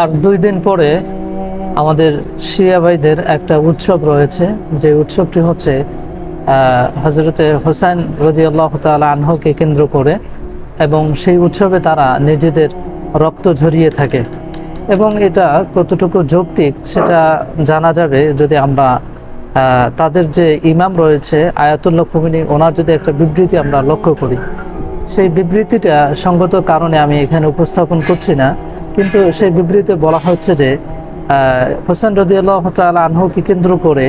আর দুই দিন পরে আমাদের শিয়া ভাইদের একটা উৎসব রয়েছে, যে উৎসবটি হচ্ছে হজরতে হোসেন রদি আল্লাহ আনহকে কেন্দ্র করে এবং সেই উৎসবে তারা নিজেদের রক্ত ঝরিয়ে থাকে। এবং এটা কতটুকু যৌক্তিক সেটা জানা যাবে যদি আমরা তাদের যে ইমাম রয়েছে, আয়াতুল্লাহ খুমিনী, ওনার যদি একটা বিবৃতি আমরা লক্ষ্য করি। সেই বিবৃতিটা সঙ্গত কারণে আমি এখানে উপস্থাপন করছি না। কিন্তু সেই বিবৃতিতে বলা হচ্ছে যে হোসেন রদিয়াল্লাহ তাল আনহুকে কেন্দ্র করে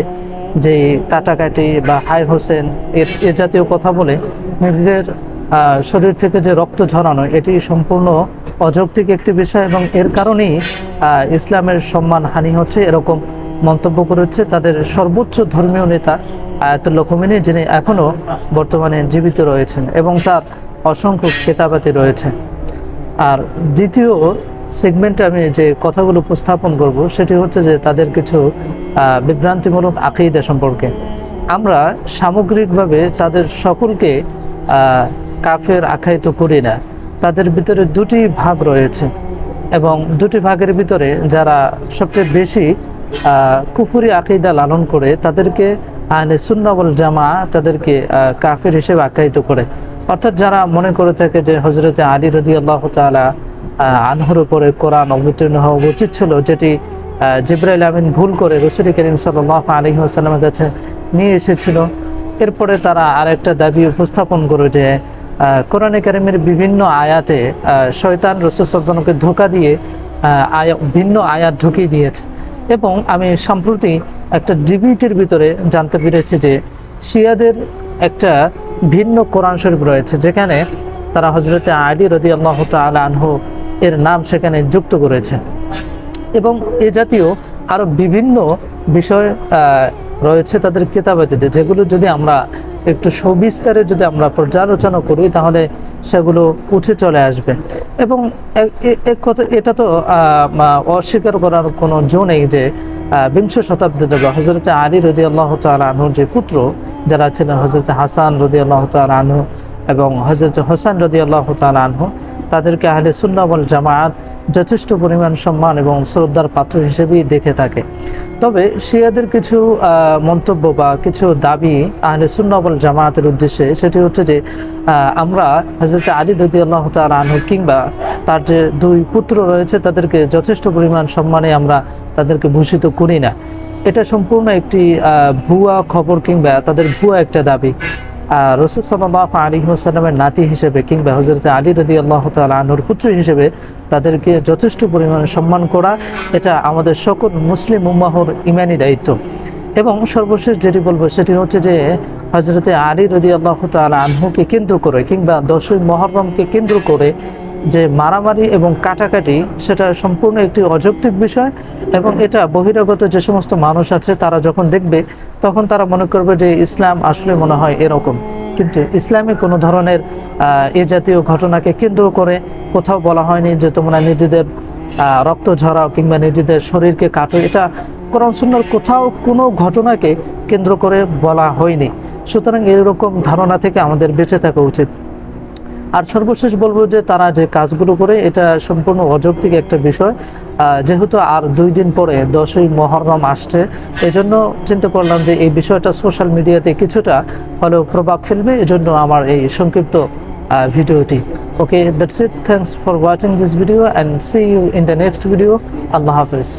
যে কাটাকাটি বা হাই হোসেন এ- জাতীয় কথা বলে নিজের শরীর থেকে যে রক্ত ঝরানো, এটি সম্পূর্ণ অযৌক্তিক একটি বিষয় এবং এর কারণেই ইসলামের সম্মান হানি হচ্ছে এরকম মন্তব্য করেছে তাদের সর্বোচ্চ ধর্মীয় নেতা আয়াতুল্লাহ খুমিনী, যিনি এখনও বর্তমানে জীবিত রয়েছেন এবং তার অসংখ্য কেতাবাতি রয়েছে। আর দ্বিতীয় সেগমেন্টে আমি যে কথাগুলো উপস্থাপন করব, সেটি হচ্ছে যে তাদের কিছু বিভ্রান্তিমূলক আকিদা সম্পর্কে। আমরা সামগ্রিকভাবে তাদের সকলকে কাফের আখ্যায়িত করি না। তাদের ভিতরে দুটি ভাগ রয়েছে এবং দুটি ভাগের ভিতরে যারা সবচেয়ে বেশি কুফুরি আকিদা লালন করে, তাদেরকে আহলে সুন্নাবল জামা তাদেরকে কাফের হিসেবে আখ্যায়িত করে। অর্থাৎ যারা মনে করে থাকে যে হজরতে আলী রদি আল্লাহ তালা আনহর উপরে কোরআন অবতীর্ণ হওয়া উচিত ছিল, যেটি জিব্রাইল আমিন ভুল করে রসুল করিম সাল্লাহ আলী কাছে নিয়ে এসেছিল। এরপরে তারা আরেকটা দাবি উপস্থাপন করে যে কোরআনে কারিমের বিভিন্ন আয়াতে শয়তান রসুল সাল্লামকে ধোকা দিয়ে আয়া, ভিন্ন আয়াত ঢুকিয়ে দিয়েছে। এবং আমি সম্প্রতি একটা ডিবিটির ভিতরে জানতে পেরেছি যে, শিয়াদের একটা ভিন্ন কোরআন শরীফ রয়েছে, যেখানে তারা হজরতে আলী রদি আল্লাহ তালা আনহু এর নাম সেখানে যুক্ত করেছে। এবং এ জাতীয় আরও বিভিন্ন বিষয় রয়েছে তাদের কেতাবাতিতে যেগুলো যদি আমরা একটু সবিস্তারে যদি আমরা পর্যালোচনা করি, তাহলে সেগুলো উঠে চলে আসবে। এবং এক কথা, এটা তো অস্বীকার করার কোনো জো নেই যে বিংশ শতাব্দীতে হজরত আলী রদি আল্লাহ আনহুর যে পুত্র, যারা ছিলেন হজরত হাসান রদি আল্লাহ আনহু এবং হজরত হোসেন রদি আল্লাহ আনহু তাদেরকে আহলে সুন্নাবল জামায়াত যথেষ্ট পরিমাণ সম্মান এবং শ্রদ্ধার পাত্র হিসেবেই দেখে থাকে। তবে শিয়াদের কিছু মন্তব্য বা কিছু দাবি আহলে সুন্নাবল জামায়াতের উদ্দেশ্যে, সেটি হচ্ছে যে আমরা হজরত আলী রদি আল্লাহ আনহু কিংবা তার যে দুই পুত্র রয়েছে, তাদেরকে যথেষ্ট পরিমাণ সম্মানে আমরা তাদেরকে ভূষিত করি না। এটা সম্পূর্ণ একটি ভুয়া খবর কিংবা তাদের ভুয়া একটা দাবি। রসুল সাল্লাহ আলী সাল্লামের নাতি হিসেবে কিংবা হজরত আলী রদি আল্লাহ তালুর পুত্র হিসেবে তাদেরকে যথেষ্ট পরিমাণে সম্মান করা, এটা আমাদের সকল মুসলিম উম্মাহর ইমানি দায়িত্ব। এবং সর্বশেষ যেটি বলব সেটি হচ্ছে যে হজরতে আলী রদি আল্লাহ তালা আনহুকে কেন্দ্র করে কিংবা দশই মহরমকে কেন্দ্র করে যে মারামারি এবং কাটাকাটি, সেটা সম্পূর্ণ একটি অযৌক্তিক বিষয় এবং এটা বহিরাগত যে সমস্ত মানুষ আছে, তারা যখন দেখবে, তখন তারা মনে করবে যে ইসলাম আসলে মনে হয় এরকম। কিন্তু ইসলামে কোনো ধরনের এ জাতীয় ঘটনাকে কেন্দ্র করে কোথাও বলা হয়নি যে তোমরা নিজেদের রক্ত ঝরাও কিংবা নিজেদের শরীরকে কাটো। এটা কোরআন সুন্নার কোথাও কোনো ঘটনাকে কেন্দ্র করে বলা হয়নি। সুতরাং এরকম ধারণা থেকে আমাদের বেঁচে থাকা উচিত। আর সর্বশেষ বলব যে তারা যে কাজগুলো করে, এটা সম্পূর্ণ অযৌক্তিক একটা বিষয়। যেহেতু আর দুই দিন পরে দশই মহরম আসছে, এজন্য চিন্তা করলাম যে এই বিষয়টা সোশ্যাল মিডিয়াতে কিছুটা হলেও প্রভাব ফেলবে, এজন্য আমার এই সংক্ষিপ্ত ভিডিওটি। Okay that's it thanks for watching this video and see you in the next video Allah Hafiz.